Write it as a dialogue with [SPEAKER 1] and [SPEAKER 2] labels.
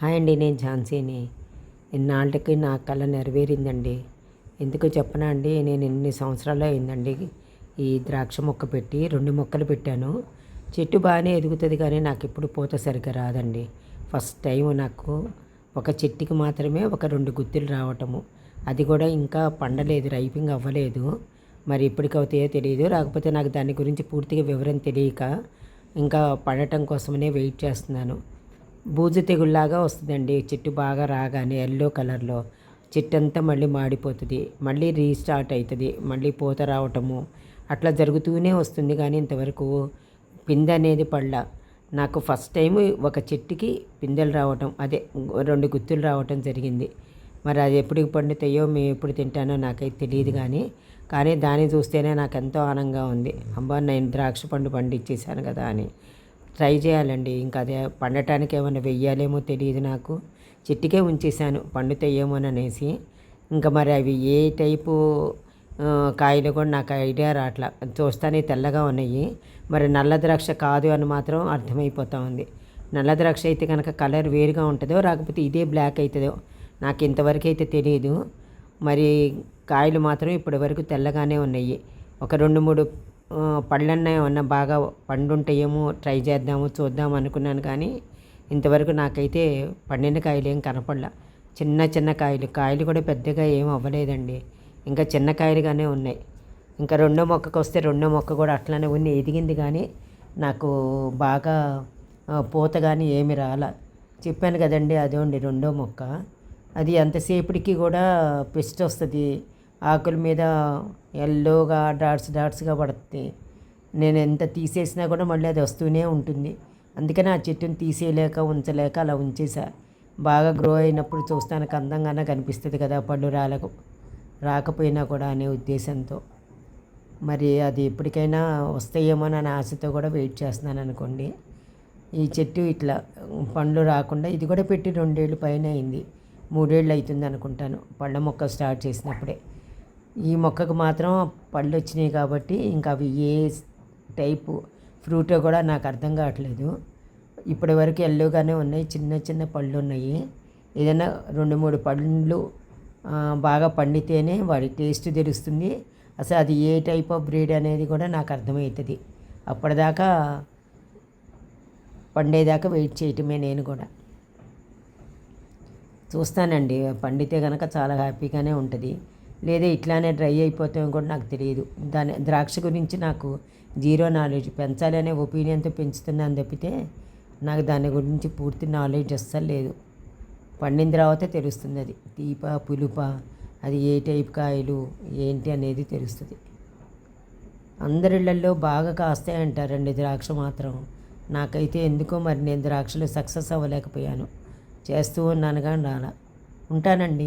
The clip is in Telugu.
[SPEAKER 1] హాయ్ అండి నేను ఝాన్సీని. ఇన్నాళ్ళకి నా కళ నెరవేరిందండి. ఎందుకు చెప్పనా అండి నేను ఎన్ని సంవత్సరాలు అయిందండి. ఈ ద్రాక్ష మొక్క పెట్టి రెండు మొక్కలు పెట్టాను. చెట్టు బాగానే ఎదుగుతుంది కానీ నాకు ఇప్పుడు పూత సరిగ్గా రాదండి. ఫస్ట్ టైం నాకు ఒక చెట్టుకి మాత్రమే ఒక రెండు గుత్తులు రావటము. అది కూడా ఇంకా పండలేదు రైపింగ్ అవ్వలేదు. మరి ఎప్పటికవుతాయో తెలియదు. రాకపోతే నాకు దాని గురించి పూర్తిగా వివరం తెలియక ఇంకా పడటం కోసమనే వెయిట్ చేస్తున్నాను. బూజు తెగుల్లాగా వస్తుందండి. చెట్టు బాగా రాగానే ఎల్లో కలర్లో చెట్టు అంతా మళ్ళీ మాడిపోతుంది. మళ్ళీ రీస్టార్ట్ అవుతుంది మళ్ళీ పూత రావటము అట్లా జరుగుతూనే వస్తుంది కానీ ఇంతవరకు పిందె అనేది పళ్ళ నాకు ఫస్ట్ టైం ఒక చెట్టుకి పిందెలు రావటం అదే రెండు గుత్తులు రావటం జరిగింది. మరి అది ఎప్పుడు పండుతాయో మేము ఎప్పుడు తింటానో నాకైతే తెలియదు కానీ కానీ దాన్ని చూస్తేనే నాకు ఎంతో ఆనందంగా ఉంది. అబ్బా నేను ద్రాక్ష పండు పండించేశాను కదా అని. ట్రై చేయాలండి. ఇంకా అదే పండటానికి ఏమైనా వెయ్యాలేమో తెలియదు నాకు. చెట్టుకే ఉంచేసాను పండుతాయేమోననేసి అనేసి ఇంకా మరి అవి ఏ టైపు కాయలు కూడా నాకు ఐడియా రావట్లా చూస్తానే తెల్లగా ఉన్నాయి. మరి నల్ల ద్రాక్ష కాదు అని మాత్రం అర్థమైపోతూ ఉంది. నల్ల ద్రాక్ష అయితే కనుక కలర్ వేరుగా ఉంటుందో రాకపోతే ఇదే బ్లాక్ అవుతుందో నాకు ఇంతవరకు అయితే తెలియదు మరి కాయలు మాత్రం ఇప్పటి వరకు తెల్లగానే ఉన్నాయి. ఒక రెండు మూడు పళ్ళన్నా ఏమన్నా బాగా పండుంటాయేమో ట్రై చేద్దాము చూద్దాం అనుకున్నాను కానీ ఇంతవరకు నాకైతే పండిన కాయలు ఏం కనపడలా. చిన్న చిన్న కాయలు కాయలు కూడా పెద్దగా ఏం అవ్వలేదండి. ఇంకా చిన్న కాయలుగానే ఉన్నాయి. ఇంకా రెండో మొక్కకు వస్తే రెండో మొక్క కూడా అట్లానే ఉన్ని ఎదిగింది కానీ నాకు బాగా పూత కానీ ఏమి రాల. చెప్పాను కదండి అండి రెండో మొక్క. అది ఎంతసేపటికి కూడా పెస్ట్ వస్తుంది. ఆకుల మీద ఎల్లోగా డాట్స్ డాట్స్గా పడుతుంది. నేను ఎంత తీసేసినా కూడా మళ్ళీ అది వస్తూనే ఉంటుంది. అందుకని ఆ చెట్టుని తీసేయలేక ఉంచలేక అలా ఉంచేసా బాగా గ్రో అయినప్పుడు చూస్తానికి అందంగానే కనిపిస్తుంది కదా పళ్ళు రాలకు రాకపోయినా కూడా అనే ఉద్దేశంతో. మరి అది ఎప్పటికైనా వస్తాయేమో అని ఆశతో కూడా వెయిట్ చేస్తున్నాను అనుకోండి. ఈ చెట్టు ఇట్లా పండ్లు రాకుండా ఇది కూడా పెట్టి రెండేళ్ళు పైన అయింది. మూడేళ్ళు అవుతుంది అనుకుంటాను. పళ్ళ మొక్క స్టార్ట్ చేసినప్పుడే. ఈ మొక్కకు మాత్రం పళ్ళు వచ్చినాయి కాబట్టి ఇంకా అవి ఏ టైపు ఫ్రూట్ కూడా నాకు అర్థం కావట్లేదు. ఇప్పటి వరకు ఎల్లోగానే ఉన్నాయి చిన్న చిన్న పళ్ళు ఉన్నాయి ఏదైనా రెండు మూడు పళ్ళు బాగా పండితేనే వాడి టేస్ట్ తెలుస్తుంది. అసలు అది ఏ టైప్ ఆఫ్ బ్రీడ్ అనేది కూడా నాకు అర్థమవుతుంది. అప్పటిదాకా పండేదాకా వెయిట్ చేయటమే నేను కూడా. చూస్తానండి పండితే కనుక చాలా హ్యాపీగానే ఉంటుంది. లేదా ఇట్లానే డ్రై అయిపోతామో కూడా నాకు తెలియదు. దాని ద్రాక్ష గురించి నాకు జీరో నాలెడ్జ్ పెంచాలనే ఒపీనియన్తో పెంచుతున్నాను తప్పితే నాకు దాని గురించి పూర్తి నాలెడ్జ్ అస్సలు లేదు. పండిన తర్వాత తెలుస్తుంది అది. తీప పులుప అది ఏ టైప్ కాయలు ఏంటి అనేది తెలుస్తుంది. అందరిళ్ళలో బాగా కాస్తాయి అంటారండి ద్రాక్ష మాత్రం. నాకైతే ఎందుకో మరి నేను ద్రాక్షలు సక్సెస్ అవ్వలేకపోయాను. చేస్తూ ఉన్నాను కానీ రాలా. ఉంటానండి.